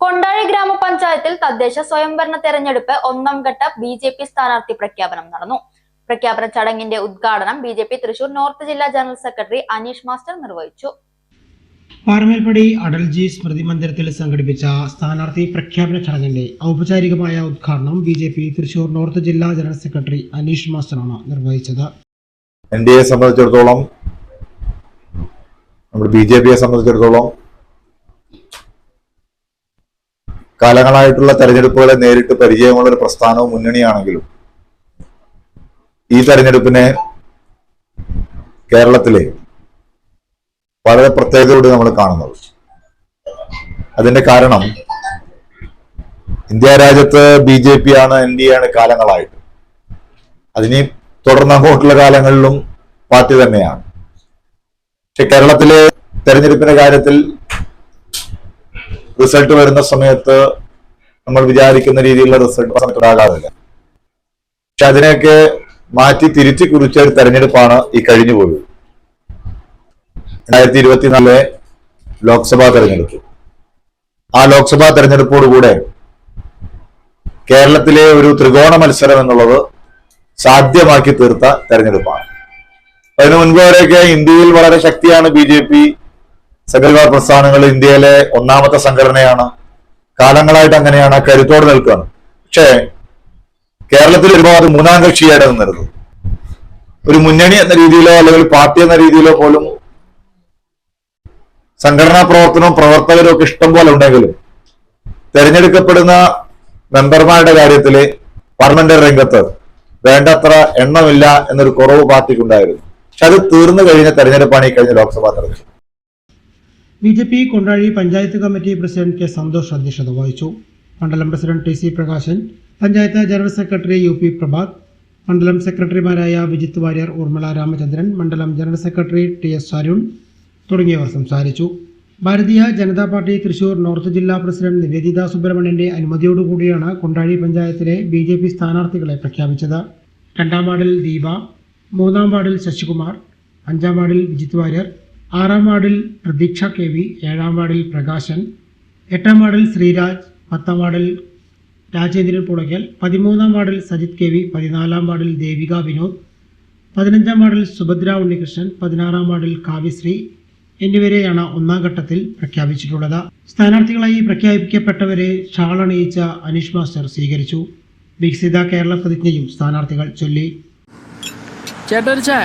കൊണ്ടാഴി ഗ്രാമപഞ്ചായത്തിൽ തദ്ദേശ സ്വയംഭരണ തെരഞ്ഞെടുപ്പ് ഒന്നാം ഘട്ട ബി ജെ പി സ്ഥാനാർത്ഥി പ്രഖ്യാപനം നടന്നു. പ്രഖ്യാപന ചടങ്ങിന്റെ ഉദ്ഘാടനം B J P Thrissur north ജില്ലാ ജനറൽ സെക്രട്ടറി അനീഷ് മാസ്റ്റർ നിർവഹിച്ചു. പാറമേൽപ്പടി അടൽജി സ്മൃതി മന്ദിരത്തിൽ സംഘടിപ്പിച്ച സ്ഥാനാർത്ഥി പ്രഖ്യാപന ചടങ്ങിന്റെ ഔപചാരികമായ ഉദ്ഘാടനം B J P Thrissur north ജില്ലാ ജനറൽ സെക്രട്ടറി അനീഷ് മാസ്റ്ററാണ് നിർവഹിച്ചത്. എൻ ഡി എ സംബന്ധിച്ചിടത്തോളം നമ്മുടെ ബി ജെ പിയെ സംബന്ധിച്ചിടത്തോളം കാലങ്ങളായിട്ടുള്ള തെരഞ്ഞെടുപ്പുകളെ നേരിട്ട് പരിചയമുള്ള ഒരു പ്രസ്ഥാനവും മുന്നണിയാണെങ്കിലും ഈ തെരഞ്ഞെടുപ്പിനെ കേരളത്തിലെ വളരെ പ്രത്യേകതയോട് നമ്മൾ കാണുന്നത്. അതിന്റെ കാരണം ഇന്ത്യ രാജ്യത്ത് ബി ജെ പി ആണ് എൻ ഡി എ ആണ് കാലങ്ങളായിട്ട്. അതിനി തുടർന്ന് അങ്ങോട്ടുള്ള കാലങ്ങളിലും പാർട്ടി തന്നെയാണ്. പക്ഷെ കേരളത്തിലെ തെരഞ്ഞെടുപ്പിന്റെ കാര്യത്തിൽ റിസൾട്ട് വരുന്ന സമയത്ത് നമ്മൾ വിചാരിക്കുന്ന രീതിയിലുള്ള റിസൾട്ട് സമയത്ത് ഉണ്ടാകാറില്ല പക്ഷെ അതിനെയൊക്കെ മാറ്റി തിരിച്ചു കുറിച്ച ഒരു തെരഞ്ഞെടുപ്പാണ് ഈ കഴിഞ്ഞു പോയത്. രണ്ടായിരത്തി ഇരുപത്തിനാലിലെ ലോക്സഭാ തെരഞ്ഞെടുപ്പ്. ആ ലോക്സഭാ തെരഞ്ഞെടുപ്പോടുകൂടെ കേരളത്തിലെ ഒരു ത്രികോണ മത്സരം എന്നുള്ളത് സാധ്യമാക്കി തീർത്ത തെരഞ്ഞെടുപ്പാണ്. അതിനു മുൻപ് വരെയൊക്കെ ഇന്ത്യയിൽ വളരെ ശക്തിയാണ് ബി ജെ പി സകൽവാർ പ്രസ്ഥാനങ്ങൾ ഇന്ത്യയിലെ ഒന്നാമത്തെ സംഘടനയാണ്. കാലങ്ങളായിട്ട് അങ്ങനെയാണ് കരുത്തോടെ നിൽക്കുകയാണ് പക്ഷേ കേരളത്തിൽ ഒരുപാട് മൂന്നാം കക്ഷിയായിട്ട് നിന്നിരുന്നത് ഒരു മുന്നണി എന്ന രീതിയിലോ അല്ലെങ്കിൽ പാർട്ടി എന്ന രീതിയിലോ പോലും സംഘടനാ പ്രവർത്തനവും പ്രവർത്തകരും ഒക്കെ ഇഷ്ടം പോലെ ഉണ്ടെങ്കിലും തെരഞ്ഞെടുക്കപ്പെടുന്ന മെമ്പർമാരുടെ കാര്യത്തിൽ പാർലമെന്ററി രംഗത്ത് വേണ്ടത്ര എണ്ണമില്ല എന്നൊരു കുറവ് പാർട്ടിക്കുണ്ടായിരുന്നു. പക്ഷെ അത് തീർന്നു കഴിഞ്ഞ തെരഞ്ഞെടുപ്പാണ് ഈ കഴിഞ്ഞ ലോക്സഭാ തെരഞ്ഞെടുപ്പ്. B J P Kondazhi panchayat committee president K Santhosh അധ്യക്ഷത വഹിച്ചു. മണ്ഡലം president T C Prakashan panchayat general secretary U P Prabhath മണ്ഡലം സെക്രട്ടറിമാരായ വിജിത് വാര്യർ ഊർമിള രാമചന്ദ്രൻ മണ്ഡലം general secretary T S Arun തുടങ്ങിയവർ സംസാരിച്ചു. ഭാരതീയ ജനതാ പാർട്ടി തൃശൂർ നോർത്ത് ജില്ലാ പ്രസിഡന്റ് നിവേദിത സുബ്രഹ്മണ്യന്റെ അനുമതിയോടുകൂടിയാണ് കൊണ്ടാഴി പഞ്ചായത്തിലെ ബി ജെ പി സ്ഥാനാർത്ഥികളെ പ്രഖ്യാപിച്ചത്. രണ്ടാം വാർഡിൽ ദീപ മൂന്നാം വാർഡിൽ ശശികുമാർ അഞ്ചാം വാർഡിൽ വിജിത് വാര്യർ ആറാം വാർഡിൽ പ്രതീക്ഷ കെ വി ഏഴാം വാർഡിൽ പ്രകാശൻ എട്ടാം വാർഡിൽ ശ്രീരാജ് പത്താം വാർഡിൽ രാജേന്ദ്രൻ പുളയ്ക്കൽ പതിമൂന്നാം വാർഡിൽ സജിത് കെ വി പതിനാലാം വാർഡിൽ ദേവിക വിനോദ് പതിനഞ്ചാം വാർഡിൽ സുഭദ്ര ഉണ്ണികൃഷ്ണൻ പതിനാറാം വാർഡിൽ കാവ്യശ്രീ എന്നിവരെയാണ് ഒന്നാം ഘട്ടത്തിൽ പ്രഖ്യാപിച്ചിട്ടുള്ളത്. സ്ഥാനാർത്ഥികളായി പ്രഖ്യാപിക്കപ്പെട്ടവരെ ഷാളണിയിച്ച അനീഷ് മാസ്റ്റർ സ്വീകരിച്ചു. വികസിത കേരള പ്രതിജ്ഞയും സ്ഥാനാർത്ഥികൾ ചൊല്ലി. ചേട്ടൊരു ചായ.